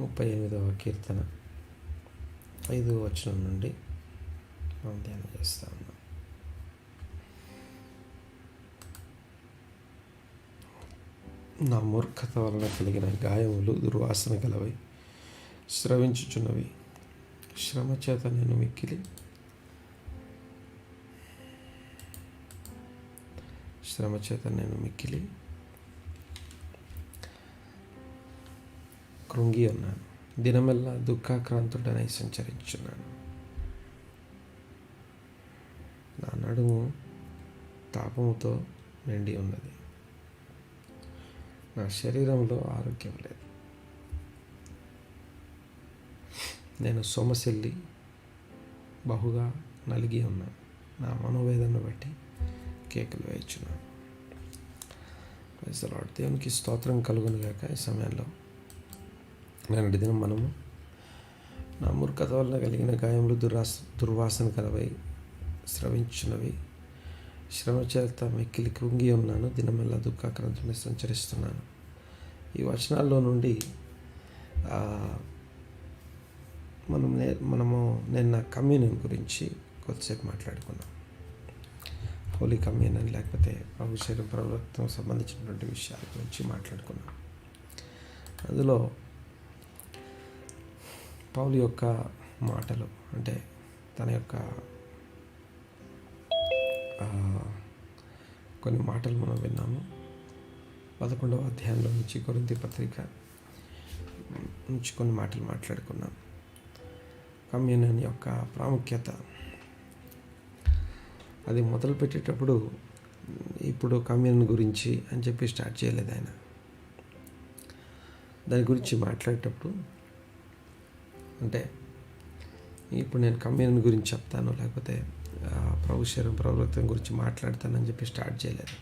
ముప్పై ఎనిమిదవ కీర్తన. ఐదు వచనం నుండి మనం ధ్యానం చేస్తా ఉన్నాం. నా మూర్ఖత వలన కలిగిన గాయములు దుర్వాసన గలవై. స్రవించుచున్నవి. శ్రమ చేత నేను మిక్కిలి. శ్రమ చేత నేను మిక్కిలి. కృంగి ఉన్నాను దినమెల్లా దుఃఖాక్రాంతుడనై సంచరించున్నాను నా నడుము తాపముతో నిండి ఉన్నది. నా శరీరంలో ఆరోగ్యం లేదు. నేను సొమసెల్లి బహుగా నలిగి ఉన్నాను నా మనోవేదనను బట్టి కేకులు వేయించున్నాను. దేవునికి స్తోత్రం కలుగునుగాక ఈ సమయంలో. నేటి దినం మనము. నా మూర్ఖత వలన కలిగిన గాయములు దురాస దుర్వాసన కలవై స్రవించినవి. శ్రమ చేత మెక్కిలి కృంగి ఉన్నాను. దినమెల్లా దుఃఖాక్రాంతిని సంచరిస్తున్నాను. ఈ వచనాల్లో నుండి మనం నే మనము నిన్న కమ్యూనియన్ గురించి కొద్దిసేపు మాట్లాడుకున్నాం. హోలీ కమ్యూనియన్ లేకపోతే ప్రభు శరీరం సంబంధించినటువంటి విషయాల గురించి మాట్లాడుకున్నాం. అందులో పౌలు యొక్క మాటలు అంటే తన యొక్క కొన్ని మాటలు మనం విన్నాము. పదకొండవ అధ్యాయంలో నుంచి కొరింతి పత్రిక నుంచి కొన్ని మాటలు మాట్లాడుకున్నాం. కమ్యూనియన్ యొక్క ప్రాముఖ్యత. అది మొదలు పెట్టేటప్పుడు ఇప్పుడు కమ్యూనియన్ గురించి అని చెప్పి స్టార్ట్ చేయలేదు ఆయన. దాని గురించి మాట్లాడేటప్పుడు అంటే ఇప్పుడు నేను కమ్యూనియన్ గురించి చెప్తాను లేకపోతే ప్రభు శరీరం ప్రవృత్తం గురించి మాట్లాడతానని చెప్పి స్టార్ట్ చేయలేదు.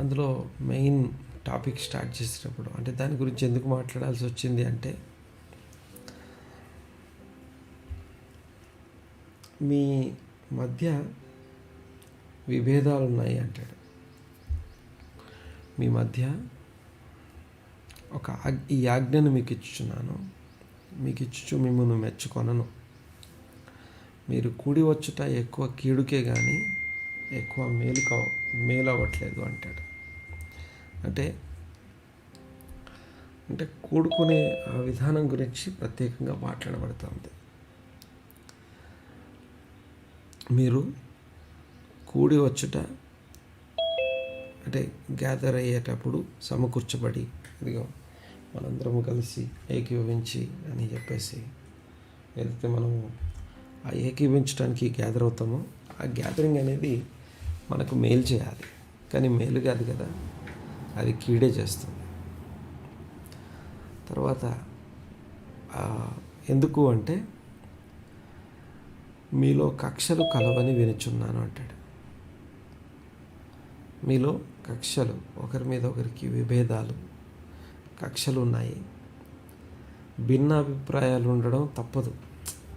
అందులో మెయిన్ టాపిక్ స్టార్ట్ చేసేటప్పుడు అంటే దాని గురించి ఎందుకు మాట్లాడాల్సి వచ్చింది అంటే మీ మధ్య విభేదాలు ఉన్నాయి అంటాడు. మీ మధ్య ఒక ఈ ఆజ్ఞను మీకు ఇచ్చుచున్నాను. మీకు ఇచ్చుచు మిమ్మల్ని మెచ్చుకొనను. మీరు కూడి వచ్చుట ఎక్కువ కీడుకే కానీ ఎక్కువ మేలు కావ మేలు అవ్వట్లేదు అంటాడు. అంటే అంటే కూడుకునే ఆ విధానం గురించి ప్రత్యేకంగా మాట్లాడబడుతుంది. మీరు కూడి వచ్చుట అంటే గ్యాదర్ అయ్యేటప్పుడు సమకూర్చబడి ఇదిగో మనందరము కలిసి ఏకీభవించి అని చెప్పేసి ఏదైతే మనము ఆ ఏకీభవించడానికి గ్యాదర్ అవుతామో ఆ గ్యాదరింగ్ అనేది మనకు మేలు చేయాలి. కానీ మేలు కాదు కదా అది కీడే చేస్తుంది. తర్వాత ఎందుకు అంటే మీలో కక్షలు కలవని వినుచున్నాను అంటాడు. మీలో కక్షలు ఒకరి మీద ఒకరికి విభేదాలు కక్షలు ఉన్నాయి భిన్న అభిప్రాయాలు ఉండడం తప్పదు.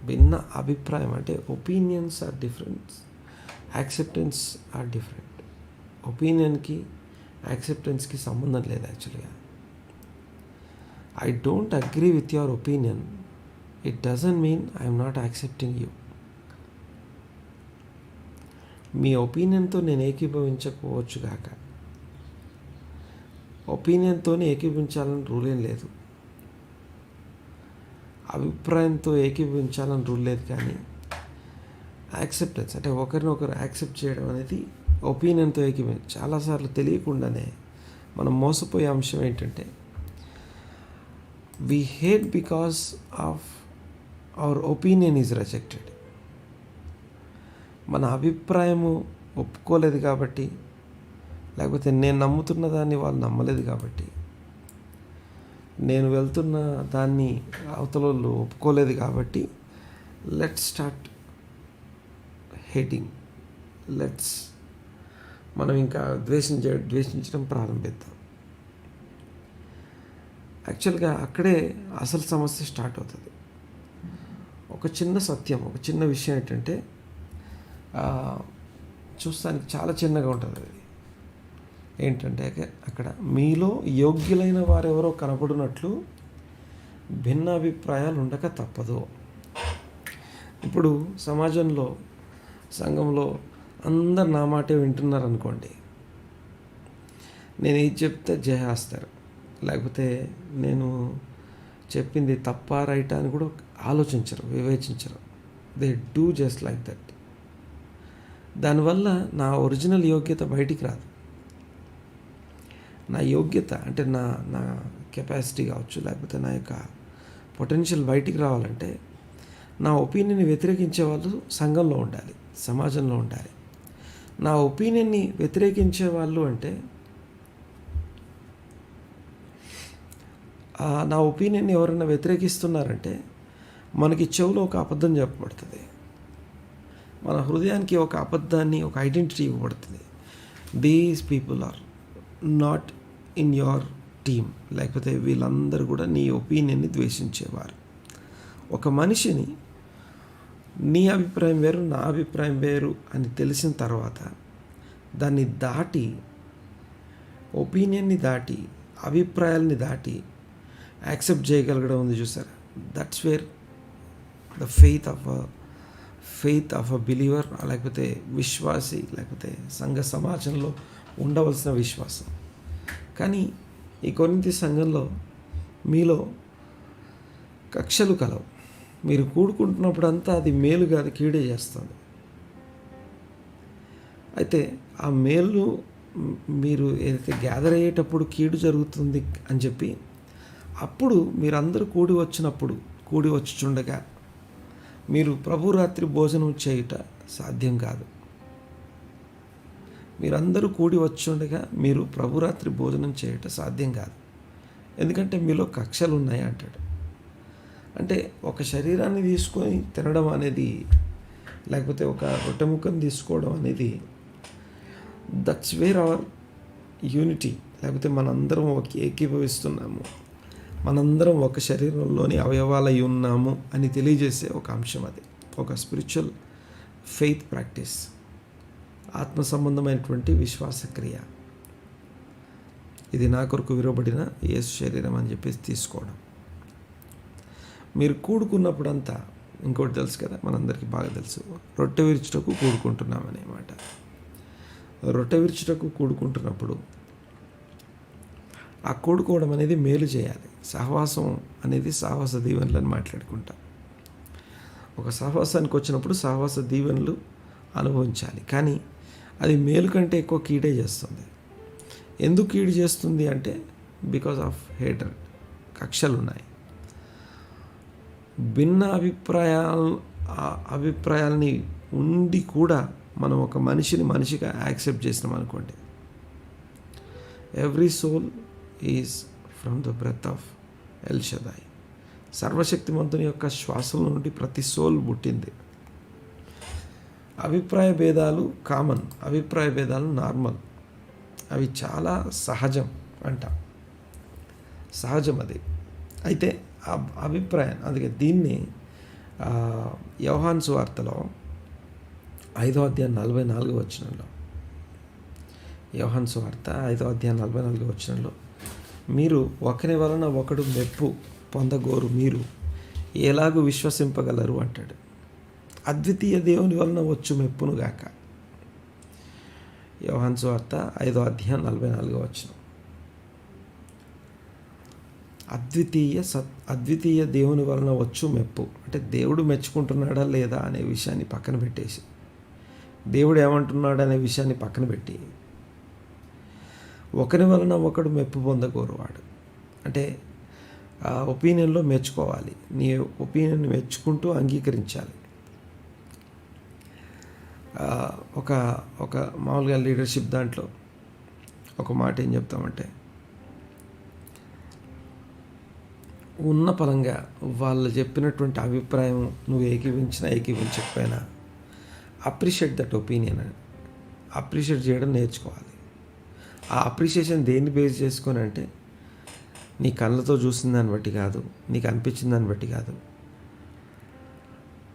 భిన్న అభిప్రాయం అంటే opinions are different acceptance are different ఒపీనియన్కి యాక్సెప్టెన్స్కి సంబంధం లేదు యాక్చువల్గా I don't agree with your opinion it doesn't mean I'm not accepting you మీ ఒపీనియన్తో నేను ఏకీభవించకపోవచ్చు కాక ఒపీనియన్తో ఏకీభవించాలని రూల్ ఏం లేదు. అభిప్రాయంతో ఏకీభవించాలని రూల్ లేదు కానీ యాక్సెప్టెన్స్ అంటే ఒకరినొకరు యాక్సెప్ట్ చేయడం అనేది ఒపీనియన్తో ఏకీభవి చాలాసార్లు తెలియకుండానే మనం మోసపోయే అంశం ఏంటంటే we hate because of our opinion is rejected మన అభిప్రాయము ఒప్పుకోలేదు కాబట్టి లేకపోతే నేను నమ్ముతున్న దాన్ని వాళ్ళు నమ్మలేదు కాబట్టి. నేను వెళ్తున్న దాన్ని అవతల వాళ్ళు ఒప్పుకోలేదు కాబట్టి లెట్స్ స్టార్ట్ హేటింగ్ లెట్స్ మనం ఇంకా ద్వేషించ ద్వేషించడం ప్రారంభిద్దాం. యాక్చువల్గా అక్కడే అసలు సమస్య స్టార్ట్ అవుతుంది. ఒక చిన్న సత్యం ఒక చిన్న విషయం ఏంటంటే చూస్తానికి చాలా చిన్నగా ఉంటుంది అది ఏంటంటే అక్కడ మీలో యోగ్యులైన వారెవరో కనపడినట్లు భిన్నాభిప్రాయాలు ఉండక తప్పదు. ఇప్పుడు సమాజంలో సంఘంలో అందరు నా మాటే వింటున్నారు అనుకోండి నేను ఏది చెప్తే జయహాస్తారు లేకపోతే నేను చెప్పింది తప్ప రైటా అని కూడా ఆలోచించరు వివేచించరు. They do just like that దానివల్ల నా ఒరిజినల్ యోగ్యత బయటికి రాదు. నా యోగ్యత అంటే నా నా కెపాసిటీ కావచ్చు లేకపోతే నా యొక్క పొటెన్షియల్ బయటికి రావాలంటే నా ఒపీనియన్ని వ్యతిరేకించే వాళ్ళు సంఘంలో ఉండాలి సమాజంలో ఉండాలి. నా ఒపీనియన్ని వ్యతిరేకించే వాళ్ళు అంటే నా ఒపీనియన్ని ఎవరైనా వ్యతిరేకిస్తున్నారంటే మనకి చెవులో ఒక అబద్ధం చెప్పబడుతుంది. మన హృదయానికి ఒక అబద్ధాన్ని ఒక ఐడెంటిటీ ఇవ్వబడుతుంది. These people are not in your team లేకపోతే వీళ్ళందరూ కూడా నీ ఒపీనియన్ని ద్వేషించేవారు. ఒక మనిషిని నీ అభిప్రాయం వేరు నా అభిప్రాయం వేరు అని తెలిసిన తర్వాత దాన్ని దాటి ఒపీనియన్ని దాటి అభిప్రాయాల్ని దాటి యాక్సెప్ట్ చేయగలగడం ఉంది చూసారా? That's where the faith of a faith of a believer లేకపోతే విశ్వాసి లేకపోతే సంఘ సమాజంలో ఉండవలసిన విశ్వాసం. కానీ ఈ కొరింతి సంఘంలో మీలో కక్షలు కలవు. మీరు కూడుకుంటున్నప్పుడంతా అది మేలు కాదు కీడే చేస్తుంది. అయితే ఆ మేలు మీరు ఏదైతే గ్యాదర్ అయ్యేటప్పుడు కీడు జరుగుతుంది అని చెప్పి అప్పుడు మీరందరూ కూడి వచ్చినప్పుడు కూడి వచ్చుచుండగా మీరు ప్రభురాత్రి భోజనం చేయుట సాధ్యం కాదు. మీరందరూ కూడి వచ్చుండగా మీరు ప్రభురాత్రి భోజనం చేయట సాధ్యం కాదు. ఎందుకంటే మీలో కక్షలు ఉన్నాయి అంటాడు. అంటే ఒక శరీరాన్ని తీసుకొని తినడం అనేది లేకపోతే ఒక రొట్టెముఖం తీసుకోవడం అనేది దట్స్ వేర్ అవర్ యూనిటీ లేకపోతే మనందరం ఒక ఏకీభవిస్తున్నాము. మనందరం ఒక శరీరంలోని అవయవాలై ఉన్నాము అని తెలియజేసే ఒక అంశం అది. ఒక స్పిరిచువల్ ఫెయిత్ ప్రాక్టీస్ ఆత్మ సంబంధమైనటువంటి విశ్వాసక్రియ. ఇది నా కొరకు విరవబడిన యేసు శరీరం అని చెప్పేసి తీసుకోవడం. మీరు కూడుకున్నప్పుడంతా ఇంకోటి తెలుసు కదా మనందరికీ బాగా తెలుసు రొట్టె విరుచుటకు కూడుకుంటున్నాం అనేమాట రొట్టె విరుచుటకు కూడుకుంటున్నప్పుడు ఆ కూడుకోవడం అనేది మేలు చేయాలి. సహవాసం అనేది సహవాస దీవెనలు మాట్లాడుకుంటాం. ఒక సహవాసానికి వచ్చినప్పుడు సహవాస దీవెనలు అనుభవించాలి. కానీ అది మేలు కంటే ఎక్కువ కీడే చేస్తుంది. ఎందుకు కీడు చేస్తుంది అంటే బికాస్ ఆఫ్ హేటర్ కక్షలు ఉన్నాయి భిన్న అభిప్రాయాలు అభిప్రాయాలని ఉండి కూడా మనం ఒక మనిషిని మనిషిగా యాక్సెప్ట్ చేసినాం అనుకోండి. Every soul is from the breath of El Shaddai. సర్వశక్తిమంతుని యొక్క శ్వాసల నుండి ప్రతి సోల్ పుట్టింది. అభిప్రాయ భేదాలు కామన్ అభిప్రాయ భేదాలు నార్మల్ అవి చాలా సహజం అంట. సహజం అది. అయితే ఆ అభిప్రాయం అందుకే దీన్ని యవహాన్ సువార్తలో ఐదో అధ్యాయం నలభై నాలుగు వచ్చినంలో యవహాన్ సువార్త ఐదో అధ్యాయం నలభై నాలుగు వచ్చినంలో మీరు ఒకరి వలన ఒకడు మెప్పు పొందగోరు మీరు ఎలాగూ విశ్వసింపగలరు అంటాడు. అద్వితీయ దేవుని వలన వచ్చు మెప్పును గాక. యోహన్ వార్త ఐదో అధ్యాయం నలభై నాలుగో వచ్చిన అద్వితీయ సత్ అద్వితీయ దేవుని వలన వచ్చు మెప్పు. అంటే దేవుడు మెచ్చుకుంటున్నాడా లేదా అనే విషయాన్ని పక్కన పెట్టేసి. దేవుడు ఏమంటున్నాడు అనే విషయాన్ని పక్కన పెట్టి. ఒకరి వలన ఒకడు మెప్పు పొందకూరువాడు అంటే ఆ ఒపీనియన్లో మెచ్చుకోవాలి. నీ ఒపీనియన్ మెచ్చుకుంటూ అంగీకరించాలి. ఒక ఒక మామూలుగా లీడర్షిప్ దాంట్లో ఒక మాట ఏం చెప్తామంటే ఉన్న పరంగా వాళ్ళు చెప్పినటువంటి అభిప్రాయం నువ్వు ఏకీవించినా ఏకీవించకపోయినా అప్రిషియేట్ దట్ ఒపీనియన్ అని. అప్రిషియేట్ చేయడం నేర్చుకోవాలి. ఆ అప్రిషియేషన్ దేన్ని బేస్ చేసుకొని అంటే నీ కళ్ళతో చూసిన దాన్ని బట్టి కాదు నీకు అనిపించిన దాన్ని బట్టి కాదు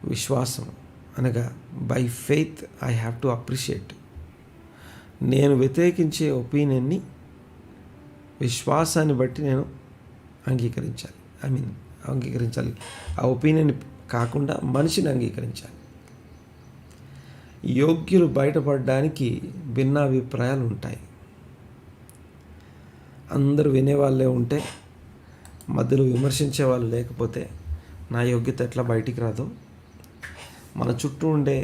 విశ్వాసం. అనగా by faith I have to appreciate నేను వ్యతిరేకించే ఒపీనియన్ని విశ్వాసాన్ని బట్టి నేను అంగీకరించాలి. ఐ మీన్ అంగీకరించాలి. ఆ ఒపీనియన్ కాకుండా మనిషిని అంగీకరించాలి. యోగ్యులు బయటపడడానికి భిన్నాభిప్రాయాలు ఉంటాయి. అందరూ వినేవాళ్ళే ఉంటే మధ్యలో విమర్శించే వాళ్ళు లేకపోతే నా యోగ్యత ఎట్లా బయటికి రాదు మన చుట్టూ ఉండే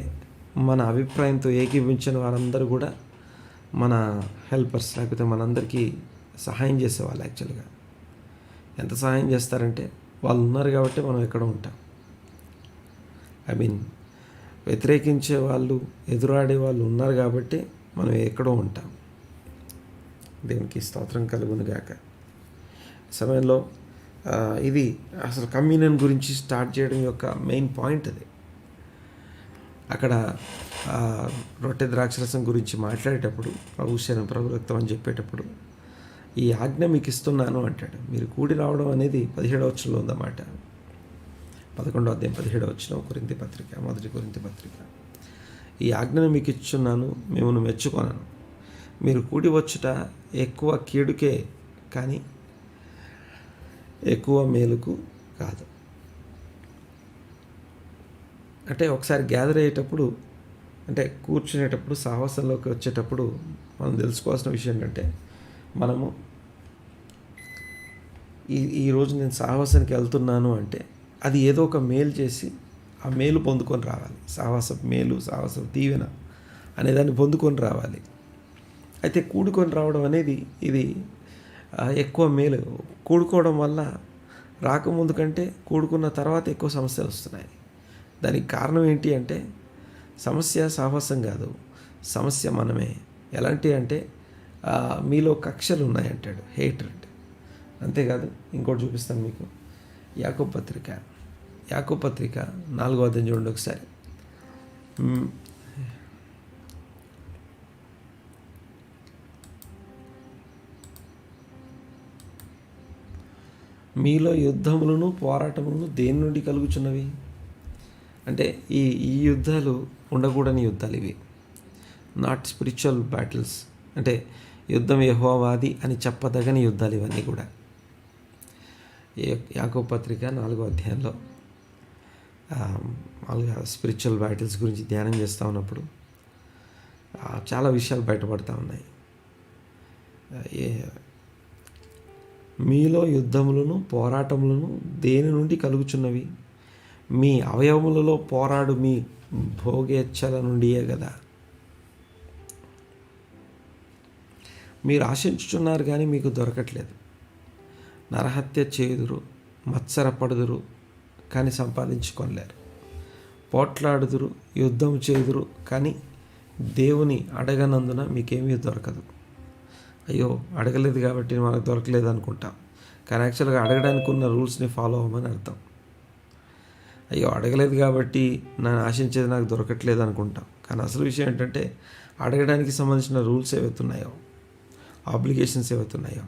మన అభిప్రాయంతో ఏకీభించిన వారందరూ కూడా మన హెల్పర్స్ లేకపోతే మనందరికీ సహాయం చేసేవాళ్ళు యాక్చువల్గా. ఎంత సహాయం చేస్తారంటే వాళ్ళు ఉన్నారు కాబట్టి మనం ఎక్కడ ఉంటాం. ఐ మీన్ వ్యతిరేకించే వాళ్ళు ఎదురాడే వాళ్ళు ఉన్నారు కాబట్టి మనం ఎక్కడో ఉంటాం. దేనికి స్తోత్రం కలుగునుగాక సమయంలో ఇది అసలు కమ్యూనియన్ గురించి స్టార్ట్ చేయడం యొక్క మెయిన్ పాయింట్ అది. అక్కడ రొట్టె ద్రాక్షరసం గురించి మాట్లాడేటప్పుడు ప్రభు శరణం ప్రభు రక్తం అని చెప్పేటప్పుడు ఈ ఆజ్ఞ మీకు ఇస్తున్నాను అంటాడు. మీరు కూడి రావడం అనేది పదిహేడవ వచ్చంలో ఉందన్నమాట. పదకొండో అధ్యాయం పదిహేడవ వచ్చిన కొరింతి పత్రిక మొదటి కొరింతి పత్రిక. ఈ ఆజ్ఞను మీకు ఇచ్చున్నాను మిమ్మల్ని మెచ్చుకొనను. మీరు కూడి వచ్చుట ఎక్కువ కీడుకే కానీ ఎక్కువ మేలుకు కాదు. అంటే ఒకసారి గ్యాదర్ అయ్యేటప్పుడు అంటే కూర్చునేటప్పుడు సాహసంలోకి వచ్చేటప్పుడు మనం తెలుసుకోవాల్సిన విషయం ఏంటంటే మనము ఈ ఈరోజు నేను సాహసానికి వెళ్తున్నాను అంటే అది ఏదో ఒక మేలు చేసి ఆ మేలు పొందుకొని రావాలి. సాహస మేలు సాహస దీవెన అనేదాన్ని పొందుకొని రావాలి. అయితే కూడుకొని రావడం అనేది ఇది ఎక్కువ మేలు. కూడుకోవడం వల్ల రాకముందు కంటే కూడుకున్న తర్వాత ఎక్కువ సమస్యలు వస్తున్నాయి. దానికి కారణం ఏంటి అంటే సమస్య సాహసం కాదు. సమస్య మనమే. ఎలాంటి అంటే మీలో కక్షలు ఉన్నాయంటాడు హేట్రెడ్ అంతేకాదు ఇంకోటి చూపిస్తాను మీకు. యాకో పత్రిక. యాకో పత్రిక నాలుగో అధ్యాయం చూడండి ఒకసారి. మీలో యుద్ధములను పోరాటములను దేని నుండి కలుగుచున్నవి? అంటే ఈ ఈ యుద్ధాలు ఉండకూడని యుద్ధాలు ఇవి. నాట్ స్పిరిచువల్ బ్యాటిల్స్ అంటే యుద్ధం యహోవాది అని చెప్పదగని యుద్ధాలు ఇవన్నీ కూడా. యాకో పత్రిక నాలుగో అధ్యాయంలో మామూలుగా స్పిరిచువల్ బ్యాటిల్స్ గురించి ధ్యానం చేస్తూ ఉన్నప్పుడు చాలా విషయాలు బయటపడతా ఉన్నాయి. ఏ మీలో యుద్ధములను పోరాటములను దేని నుండి కలుగుచున్నవి? మీ అవయవములలో పోరాడు మీ భోగేచ్ఛల నుండియే కదా. మీరు ఆశించుచున్నారు కానీ మీకు దొరకట్లేదు. నరహత్య చేయుదురు మత్సరపడుదురు కానీ సంపాదించుకోలేరు పోట్లాడుదురు యుద్ధం చేదురు కానీ దేవుని అడగనందున మీకేమీ దొరకదు. అయ్యో అడగలేదు కాబట్టి మనకు దొరకలేదు అనుకుంటాం. కానీ యాక్చువల్గా అడగడానికి ఉన్న రూల్స్ని ఫాలో అవ్వమని అర్థం. అయ్యో అడగలేదు కాబట్టి నేను ఆశించేది నాకు దొరకట్లేదు అనుకుంటాం. కానీ అసలు విషయం ఏంటంటే అడగడానికి సంబంధించిన రూల్స్ ఏవైతున్నాయో ఆబ్లిగేషన్స్ ఏవైతున్నాయో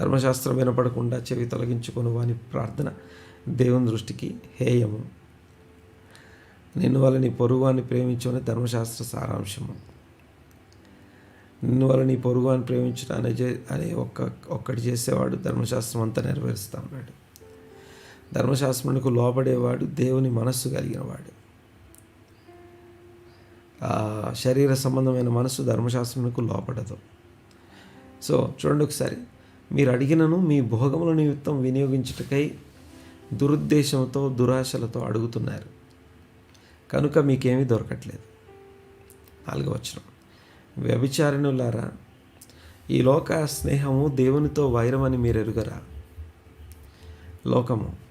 ధర్మశాస్త్రం వినపడకుండా చెవి తొలగించుకొని వాని ప్రార్థన దేవుని దృష్టికి హేయము. నిన్ను వల్ల నీ పొరుగువాన్ని ప్రేమించుకునే ధర్మశాస్త్ర సారాంశము. నిన్ను వల్ల నీ పొరుగు అని ప్రేమించడం అనే అనే ఒక్క ఒక్కటి చేసేవాడు ధర్మశాస్త్రం అంతా నెరవేరుస్తా ఉన్నాడు ధర్మశాస్త్రమునకు లోబడేవాడు దేవుని మనస్సు కలిగినవాడు. శరీర సంబంధమైన మనస్సు ధర్మశాస్త్రమునకు లోపడదు సో చూడండి ఒకసారి. మీరు అడిగినను మీ భోగముల నిమిత్తం వినియోగించుటకై దురుద్దేశంతో దురాశలతో అడుగుతున్నారు. కనుక మీకేమీ దొరకట్లేదు. నాలుగవ వచనం. వ్యభిచారిణులారా ఈ లోక స్నేహము దేవునితో వైరమని మీరు ఎరుగరా లోకము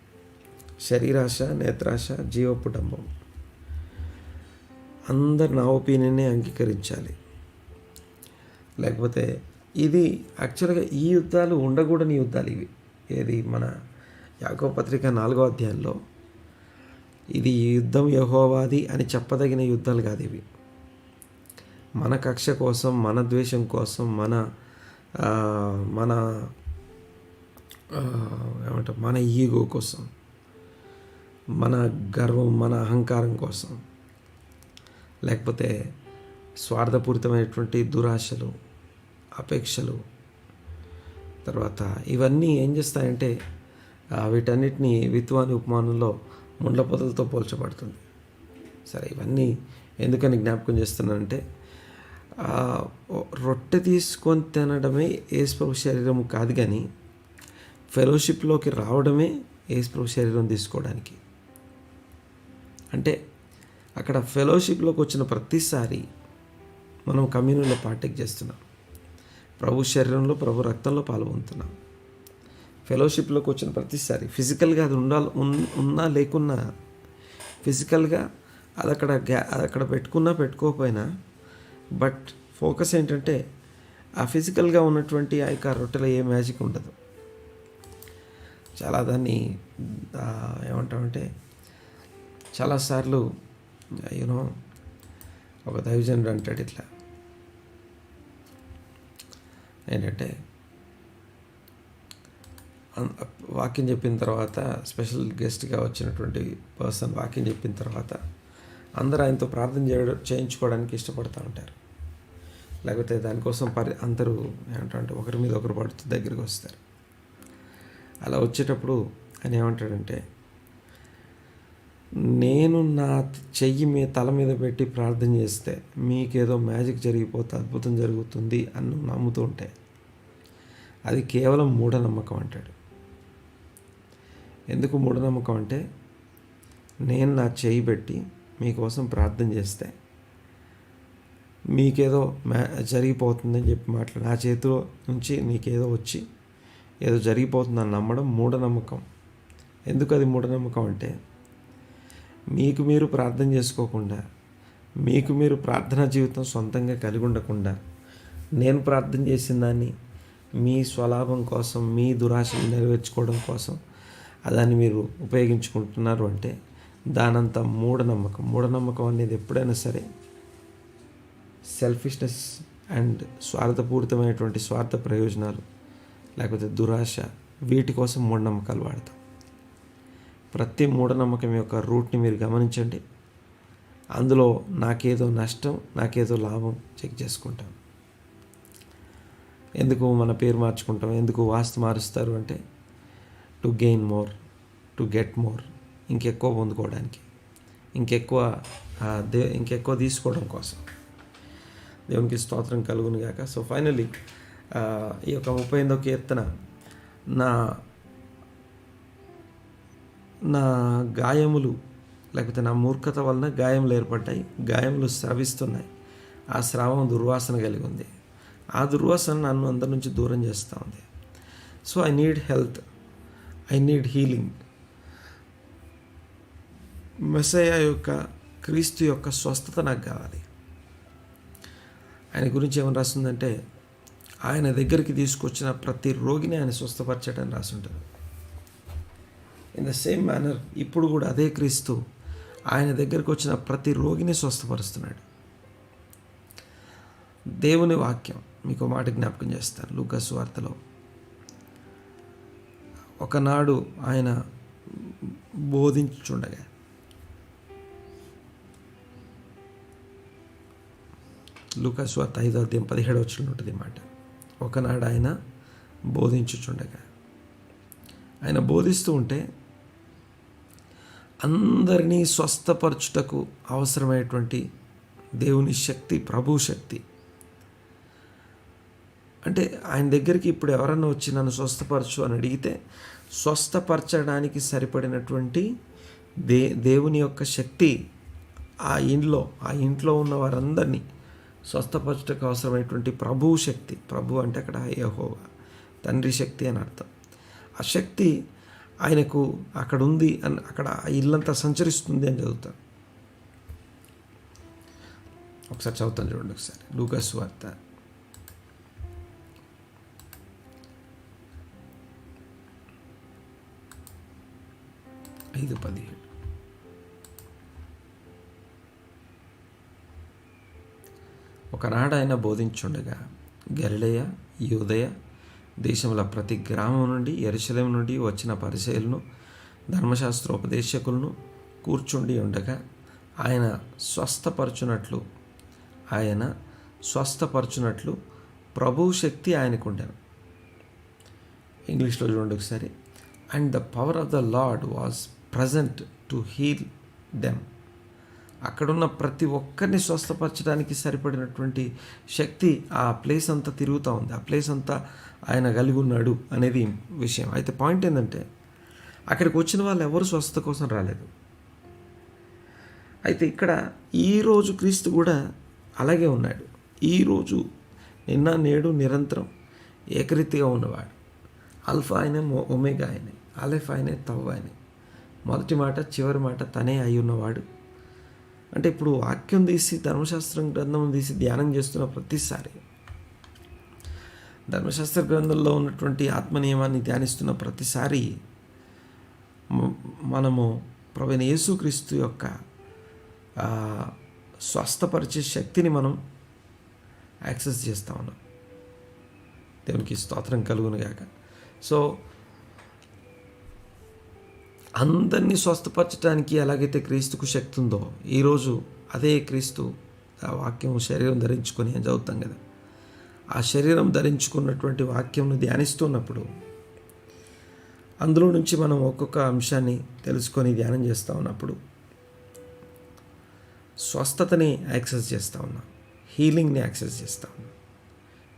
శరీరాశ నేత్రాశ జీవపుటంబం అందరు నా ఒపీనియన్నే అంగీకరించాలి. లేకపోతే ఇది యాక్చువల్గా ఈ యుద్ధాలు ఉండకూడని యుద్ధాలు ఇవి. ఏది మన యాకో పత్రిక నాలుగో అధ్యాయంలో ఇది ఈ యుద్ధం యహోవాది అని చెప్పదగిన యుద్ధాలు కాదు ఇవి. మన కక్ష కోసం మన ద్వేషం కోసం మన మన ఏమంటారు మన ఈగో కోసం. మన గర్వం మన అహంకారం కోసం లేకపోతే స్వార్థపూరితమైనటువంటి దురాశలు అపేక్షలు తర్వాత ఇవన్నీ ఏం చేస్తాయంటే వీటన్నిటిని విత్వాని ఉపమానంలో ముండ్ల పొదలతో పోల్చబడుతుంది. సరే ఇవన్నీ ఎందుకని జ్ఞాపకం చేస్తున్నానంటే రొట్టె తీసుకొని తినడమే ఏసుప్రభు శరీరం కాదు కానీ ఫెలోషిప్లోకి రావడమే ఏసుప్రభు శరీరం తీసుకోవడానికి. అంటే అక్కడ ఫెలోషిప్లోకి వచ్చిన ప్రతిసారి మనం కమ్యూనిలో పార్టేక్ చేస్తున్నాం. ప్రభు శరీరంలో ప్రభు రక్తంలో పాల్గొంటున్నాం. ఫెలోషిప్లోకి వచ్చిన ప్రతిసారి ఫిజికల్గా అది ఉండాలి ఉన్- ఉన్నా లేకున్నా ఫిజికల్గా అది అక్కడ గ్యా అది అక్కడ పెట్టుకున్నా పెట్టుకోకపోయినా బట్ ఫోకస్ ఏంటంటే ఆ ఫిజికల్గా ఉన్నటువంటి ఆ యొక్క రొట్టెలో ఏ మ్యాజిక్ ఉండదు. చాలా దాన్ని ఆ, ఏమంటామంటే చాలాసార్లు యూనో ఒక దైవజనుడు అంటాడు ఇట్లా. ఏంటంటే వాక్యం చెప్పిన తర్వాత స్పెషల్ గెస్ట్గా వచ్చినటువంటి పర్సన్ వాక్యం చెప్పిన తర్వాత అందరూ ఆయనతో ప్రార్థన చేయడం చేయించుకోవడానికి ఇష్టపడుతూ ఉంటారు. లేకపోతే దానికోసం పరి అందరూ ఏమంటారంటే ఒకరి మీద ఒకరు పడుతూ దగ్గరికి వస్తారు. అలా వచ్చేటప్పుడు ఆయన ఏమంటాడంటే నేను నా చెయ్యి మీ తల మీద పెట్టి ప్రార్థన చేస్తే మీకేదో మ్యాజిక్ జరిగిపోతే అద్భుతం జరుగుతుంది అని నమ్ముతూ ఉంటే అది కేవలం మూఢనమ్మకం అంటాడు. ఎందుకు మూఢనమ్మకం అంటే నేను నా చెయ్యి పెట్టి మీకోసం ప్రార్థన చేస్తే మీకేదో మ్యా జరిగిపోతుందని చెప్పి మాట్లాడు నా చేతిలో నుంచి నీకేదో వచ్చి ఏదో జరిగిపోతుందని నమ్మడం మూఢనమ్మకం. ఎందుకు అది మూఢనమ్మకం అంటే మీకు మీరు ప్రార్థన చేసుకోకుండా మీకు మీరు ప్రార్థనా జీవితం సొంతంగా కలిగి ఉండకుండా నేను ప్రార్థన చేసిన దాన్ని మీ స్వలాభం కోసం మీ దురాశను నెరవేర్చుకోవడం కోసం దాన్ని మీరు ఉపయోగించుకుంటున్నారు అంటే దానంత మూఢనమ్మకం. మూఢనమ్మకం అనేది ఎప్పుడైనా సరే సెల్ఫిష్నెస్ అండ్ స్వార్థపూరితమైనటువంటి స్వార్థ ప్రయోజనాలు లేకపోతే దురాశ వీటి కోసం మూఢనమ్మకాలు వాడతాం. ప్రతి మూఢనమ్మకం యొక్క రూట్ని మీరు గమనించండి. అందులో నాకేదో నష్టం నాకేదో లాభం చెక్ చేసుకుంటాం. ఎందుకు మన పేరు మార్చుకుంటాం? ఎందుకు వాస్తు మారుస్తారు అంటే to gain more to get more ఇంకెక్కువ పొందుకోవడానికి ఇంకెక్కువ దే ఇంకెక్కువ తీసుకోవడం కోసం. దేవునికి స్తోత్రం కలుగును గాక సో ఫైనలీ ఈ యొక్క ముప్పై ఎనిమిదో కీర్తన నా నా గాయములు లేకపోతే నా మూర్ఖత వలన గాయములు ఏర్పడ్డాయి గాయములు స్రవిస్తున్నాయి. ఆ స్రావం దుర్వాసన కలిగి ఉంది. ఆ దుర్వాసన నన్ను అందరి నుంచి దూరం చేస్తూ ఉంది. So I need health I need healing Messiah యొక్క క్రీస్తు యొక్క స్వస్థత నాకు కావాలి. ఆయన గురించి ఏమని రాస్తుందంటే ఆయన దగ్గరికి తీసుకొచ్చిన ప్రతి రోగిని ఆయన స్వస్థపరచడానికి రాసి ఉంటుంది ఇన్ ద సేమ్ మేనర్ ఇప్పుడు కూడా అదే క్రీస్తు ఆయన దగ్గరికి వచ్చిన ప్రతి రోగిని స్వస్థపరుస్తున్నాడు. దేవుని వాక్యం మీకు మాట జ్ఞాపకం చేస్తాను లూకస్ వార్తలో. ఒకనాడు ఆయన బోధించుండగా లూకస్ వార్త ఐదో అధ్యాయం పదిహేడు వచ్చిన ఉంటుంది మాట. ఒకనాడు ఆయన బోధించుచుండగా ఆయన బోధిస్తూ ఉంటే అందరినీ స్వస్థపరచుటకు అవసరమైనటువంటి దేవుని శక్తి ప్రభు శక్తి. అంటే ఆయన దగ్గరికి ఇప్పుడు ఎవరన్నా వచ్చి నన్ను స్వస్థపరచు అని అడిగితే స్వస్థపరచడానికి సరిపడినటువంటి దే దేవుని యొక్క శక్తి ఆ ఇంట్లో ఆ ఇంట్లో ఉన్న వారందరినీ స్వస్థపరచుటకు అవసరమైనటువంటి ప్రభు శక్తి. ప్రభు అంటే అక్కడ యహోవా తండ్రి శక్తి అని అర్థం. ఆ శక్తి ఆయనకు అక్కడ ఉంది అని అక్కడ ఆ ఇల్లంతా సంచరిస్తుంది అని చదువుతాను ఒకసారి చదువుతాను చూడండి ఒకసారి. లూకస్ వార్త. ఐదు పదిహేడు. ఒకనాడు ఆయన బోధించుండగా గలిలయ యోదయ దేశంలో ప్రతి గ్రామం నుండి ఎరుశలేం నుండి వచ్చిన పరిచయలను ధర్మశాస్త్రోపదేశకులను కూర్చుండి ఉండగా ఆయన స్వస్థపరచునట్లు ఆయన స్వస్థపరచునట్లు ప్రభు శక్తి ఆయనకు ఉండను. ఇంగ్లీష్లో చూడండి ఒకసారి. And the power of the lord was present to heal them అక్కడున్న ప్రతి ఒక్కరిని స్వస్థపరచడానికి సరిపడినటువంటి శక్తి ఆ ప్లేస్ అంతా తిరుగుతూ ఉంది. ఆ ప్లేస్ అంతా ఆయన కలిగి ఉన్నాడు అనేది విషయం. అయితే పాయింట్ ఏంటంటే అక్కడికి వచ్చిన వాళ్ళు ఎవరు స్వస్థత కోసం రాలేదు. అయితే ఇక్కడ ఈరోజు క్రీస్తు కూడా అలాగే ఉన్నాడు. ఈరోజు నిన్న నేడు నిరంతరం ఏకరీతిగా ఉన్నవాడు. అల్ఫా ఆయనే మొ- ఒమేగా ఆయన అలెఫ్ ఆయనే తవ్వ ఆయన. మొదటి మాట చివరి మాట తనే అయి ఉన్నవాడు. అంటే ఇప్పుడు వాక్యం తీసి ధర్మశాస్త్రం గ్రంథం తీసి ధ్యానం చేస్తున్న ప్రతిసారి ధర్మశాస్త్ర గ్రంథంలో ఉన్నటువంటి ఆత్మ నియమాన్ని ధ్యానిస్తున్న ప్రతిసారి మనము ప్రవీణ యేసుక్రీస్తు యొక్క స్వస్థపరిచే శక్తిని మనం యాక్సెస్ చేస్తా ఉన్నాం. దేవునికి స్తోత్రం కలుగునుగాక సో అందరినీ స్వస్థపరచడానికి ఎలాగైతే క్రీస్తుకు శక్తి ఉందో ఈరోజు అదే క్రీస్తు ఆ వాక్యం శరీరం ధరించుకొని అని చదువుతాం కదా? ఆ శరీరం ధరించుకున్నటువంటి వాక్యంను ధ్యానిస్తున్నప్పుడు అందులో నుంచి మనం ఒక్కొక్క అంశాన్ని తెలుసుకొని ధ్యానం చేస్తూ ఉన్నప్పుడు స్వస్థతని యాక్సెస్ చేస్తూ ఉన్నాం హీలింగ్ని యాక్సెస్ చేస్తూ ఉన్నాం.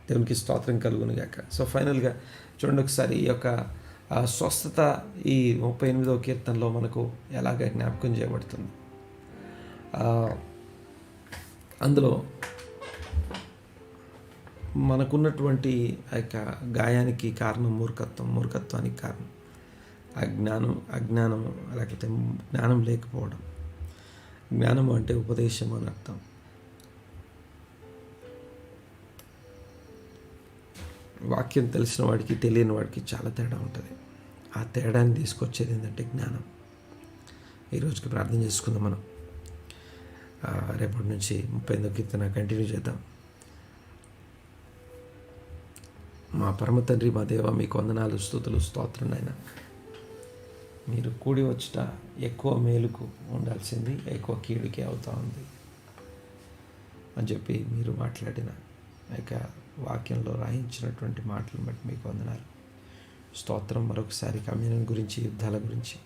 దేవునికి స్తోత్రం కలుగునుగాక సో ఫైనల్గా చూడండి ఒకసారి ఈ యొక్క స్వస్థత ఈ ముప్పై ఎనిమిదవ కీర్తనలో మనకు ఎలాగ జ్ఞాపకం చేయబడుతుంది? అందులో మనకున్నటువంటి ఆ యొక్క గాయానికి కారణం మూర్ఖత్వం మూర్ఖత్వానికి కారణం. అజ్ఞానం అజ్ఞానము లేకపోతే జ్ఞానం లేకపోవడం. జ్ఞానం అంటే ఉపదేశం అని అర్థం. వాక్యం తెలిసిన వాడికి తెలియని వాడికి చాలా తేడా ఉంటుంది. ఆ తేడాన్ని తీసుకొచ్చేది ఏంటంటే జ్ఞానం. ఈరోజుకి ప్రార్థన చేసుకుందాం మనం. రేపటి నుంచి ముప్పై ఎనిమిదో కీర్తన కంటిన్యూ చేద్దాం. మా పరమ తండ్రి మా దేవ మీకు వందనాలు స్థుతులు స్తోత్రం నాయన. మీరు కూడి వచ్చిన ఎక్కువ మేలుకు ఉండాల్సింది ఎక్కువ కీడుకే అవుతా ఉంది అని చెప్పి మీరు మాట్లాడిన ఆ యొక్క వాక్యంలో రాయించినటువంటి మాటలను బట్టి మీకు వందనాలు. స్తోత్రం మరొకసారి కమ్యూనియన్ గురించి యుద్ధాల గురించి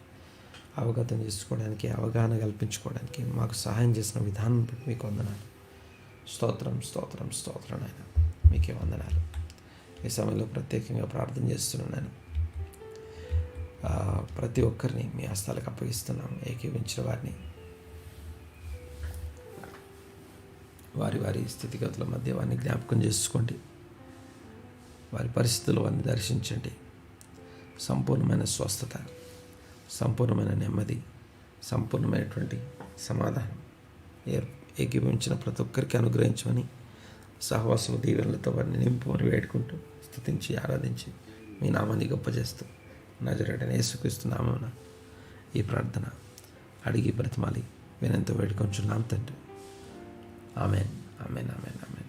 అవగతం చేసుకోవడానికి అవగాహన కల్పించుకోవడానికి మాకు సహాయం చేసిన విధానం బట్టి మీకు వందనాలు. స్తోత్రం స్తోత్రం స్తోత్రం ఆయన మీకే వందనాలు. ఈ సమయంలో ప్రత్యేకంగా ప్రార్థన చేస్తున్నాను. ప్రతి ఒక్కరిని మీ హస్తాలకు అప్పగిస్తున్నాం. ఏకీవించిన వారిని వారి వారి స్థితిగతుల మధ్య వారిని జ్ఞాపకం చేసుకోండి. వారి పరిస్థితులు వారిని దర్శించండి. సంపూర్ణమైన స్వస్థత సంపూర్ణమైన నెమ్మది సంపూర్ణమైనటువంటి సమాధానం ఏ ఏకీభవించిన ప్రతి ఒక్కరికి అనుగ్రహించమని సహవాసము దీవెనలతో వారిని నింపుమని వేడుకుంటూ స్థుతించి ఆరాధించి మీ నామాన్ని గొప్ప చేస్తూ నజరడని యేసుక్రీస్తు ఈ ప్రార్థన అడిగి బ్రతిమాలి. వినంత వేడుకొంచున్నాం తండ్రి. 아멘, 아멘, 아멘, 아멘.